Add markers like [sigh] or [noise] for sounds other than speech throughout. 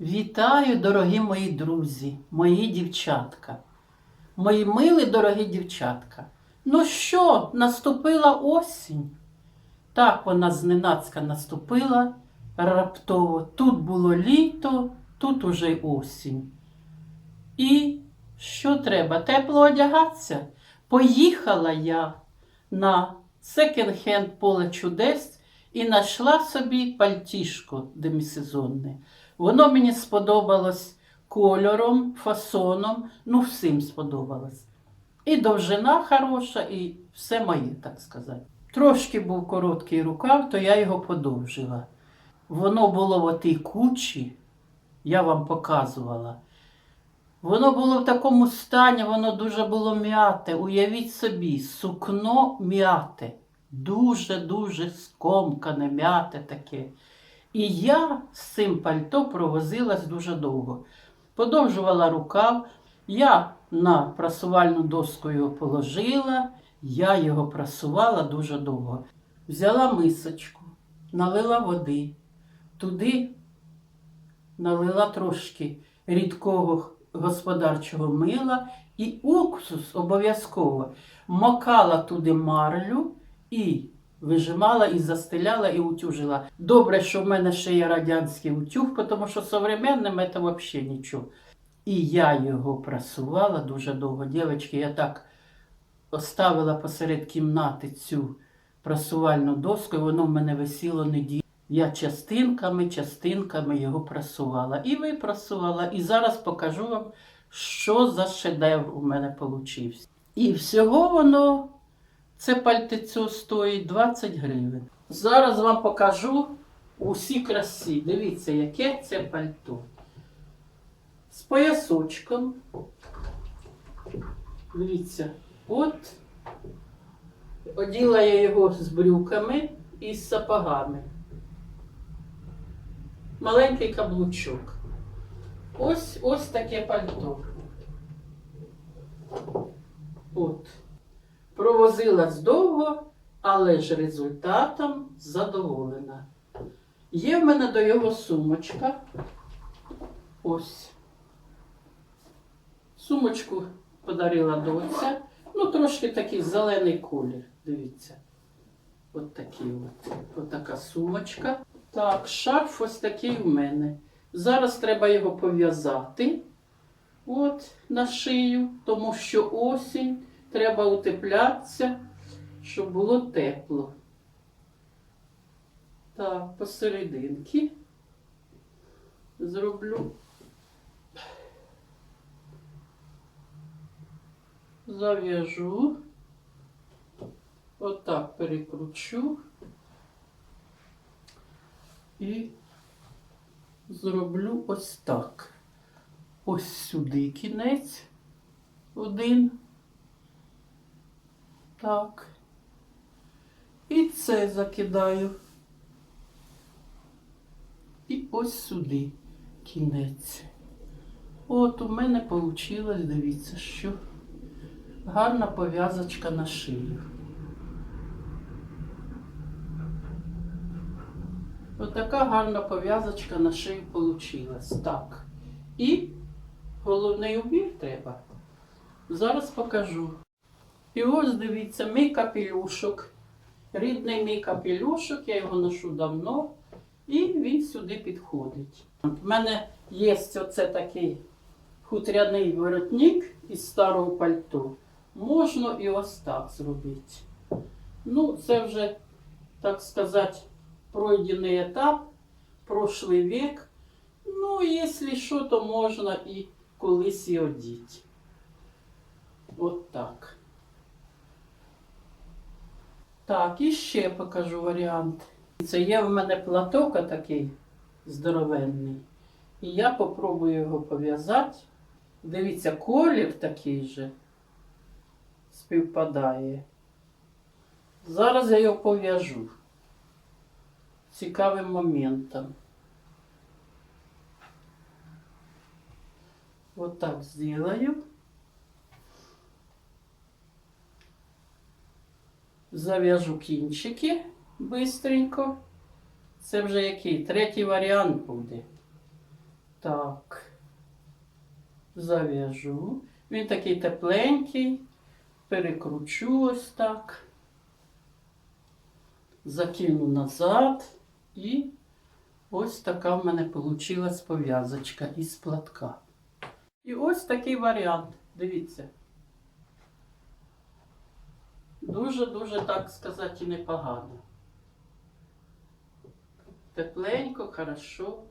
Вітаю, дорогі мої друзі, мої дівчатка, мої милі дорогі дівчатка. Ну що, наступила осінь? Так вона зненацька наступила раптово. Тут було літо, тут уже й осінь. І що треба? Тепло одягатися? Поїхала я на секонд-хенд поле чудес і знайшла собі пальтішко демісезонне. Воно мені сподобалось кольором, фасоном, ну всім сподобалось. І довжина хороша, і все моє, так сказати. Трошки був короткий рукав, то я його подовжила. Воно було в отій кучі, я вам показувала. Воно було в такому стані, воно дуже було м'яте. Уявіть собі, сукно м'яте. Дуже-дуже скомкане, м'яте таке. І я з цим пальто провозилась дуже довго. Подовжувала рукав, я на прасувальну доску його положила, я його прасувала дуже довго. Взяла мисочку, налила води, туди налила трошки рідкого господарчого мила і уксус обов'язково макала туди марлю і вижимала і застеляла і утюжила. Добре, що в мене ще є радянський утюг, тому що современним це взагалі нічого. І я його прасувала дуже довго. Дівчатки, я так оставила посеред кімнати цю прасувальну доску, і воно в мене висіло неділю. Я частинками, частинками його прасувала. І випрасувала. І зараз покажу вам, що за шедевр у мене получився. І всього воно, це пальтецю стоїть 20 гривень. Зараз вам покажу усі красі. Дивіться, яке це пальто. З поясочком. Дивіться, от оділа я його з брюками і з сапогами. Маленький каблучок. Ось ось таке пальто. От. Провозилась довго, але ж результатом задоволена. Є в мене до його сумочка. Ось. Сумочку подарила доця. Ну, трошки такий зелений колір. Дивіться. От такий от. От сумочка. Так, шарф ось такий в мене. Зараз треба його пов'язати от на шию, тому що осінь, треба утеплятися, щоб було тепло. Так, посерединки зроблю. Зав'яжу. Отак перекручу. І зроблю ось так. Ось сюди кінець один. Так. І це закидаю. І ось сюди кінець. От у мене вийшло, дивіться, що гарна пов'язочка на шию. Отака гарна пов'язочка на шию получилась. Так. І головний убір треба. Зараз покажу. І ось дивіться, мій капелюшок. Рідний мій капелюшок, я його ношу давно, і він сюди підходить. У мене є оце такий хутряний воротник із старого пальто. Можна і ось так зробити. Ну, це вже, так сказати, пройденный этап, прошлый век. Ну, если що, то можна і колись і одіть. От так. Так, і ще покажу варіант. Це є в мене платок такий здоровенний. І я попробую його пов'язати. Дивіться, колір такий же співпадає. Зараз я його пов'яжу цікавим моментом. Вот так сделаю. Зав'яжу кінчики бистренько. Це вже який? Третій варіант буде. так. Зав'яжу. Він такий тепленький. Перекручу ось так. Закину назад і ось така в мене вийшла пов'язочка із платка. І ось такий варіант. Дивіться. Дуже-дуже, так сказати, і непогано. Тепленько, хорошо.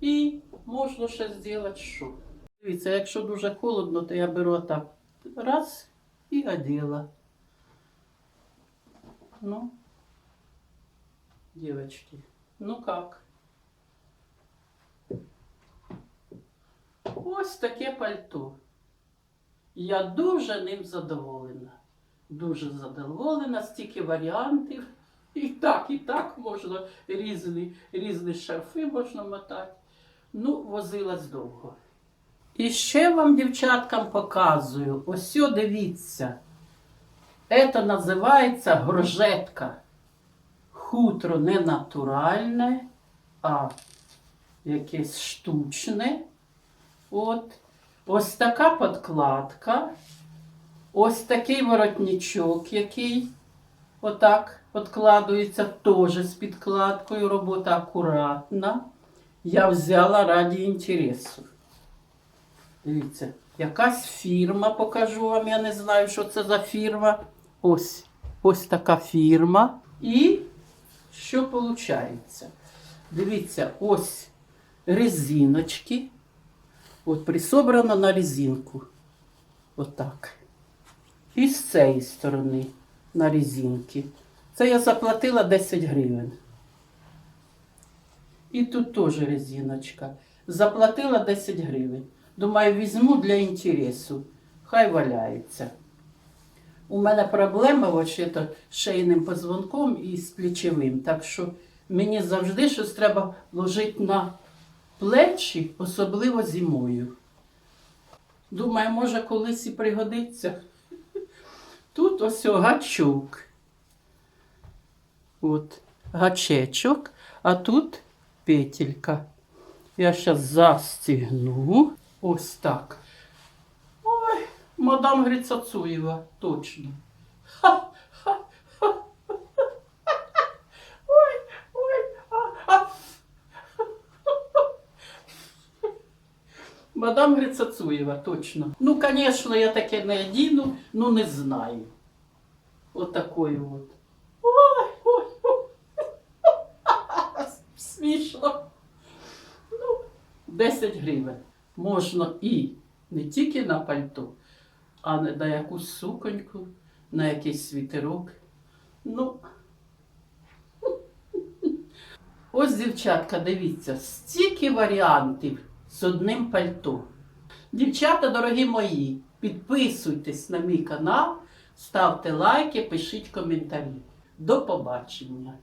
І можна ще зробити що. Дивіться, якщо дуже холодно, то я беру отак раз і одела. Ну, девочки, ну как? Ось таке пальто. Я дуже ним задоволена. Дуже задоволена, стільки варіантів. І так, і так можна різні, різні шарфи можна мотати. Ну, возилась довго. І ще вам, дівчаткам, показую. Ось дивіться. Це називається горжетка. Хутро не натуральне, а якесь штучне. От. Ось така подкладка. Ось такий воротничок, який отак подкладується теж з підкладкою. Робота акуратна. Я взяла раді інтересу. Дивіться, якась фірма, покажу вам, я не знаю, що це за фірма. Ось, ось така фірма. І що виходить? Дивіться, ось резиночки. От присобрано на резинку. Отак. І з цієї сторони на резинки. Це я заплатила 10 гривень. І тут теж резиночка. Заплатила 10 гривень. Думаю, візьму для інтересу. Хай валяється. У мене проблема вообще-то з шийним позвонком і з плечовим. Так що мені завжди щось треба ложити на плечі, особливо зимою. Думаю, може колись і пригодиться. Тут ось гачок. От гачечок, а тут петелька. Я зараз застігну. Ось так. Ой, мадам Грицацуєва, точно. Ха-ха-ха. Мадам Грицацуєва, точно. Ну, звісно, я таке не одіну, ну не знаю. Отакою от. Ой, ой, ой. [laughs] Смішно. Ну, 10 гривень. Можна і не тільки на пальто, а на якусь суконьку, на якийсь світерок. Ну. [laughs] Ось, дівчатка, дивіться, стільки варіантів з одним пальто. Дівчата, дорогі мої, підписуйтесь на мій канал, ставте лайки, пишіть коментарі. До побачення!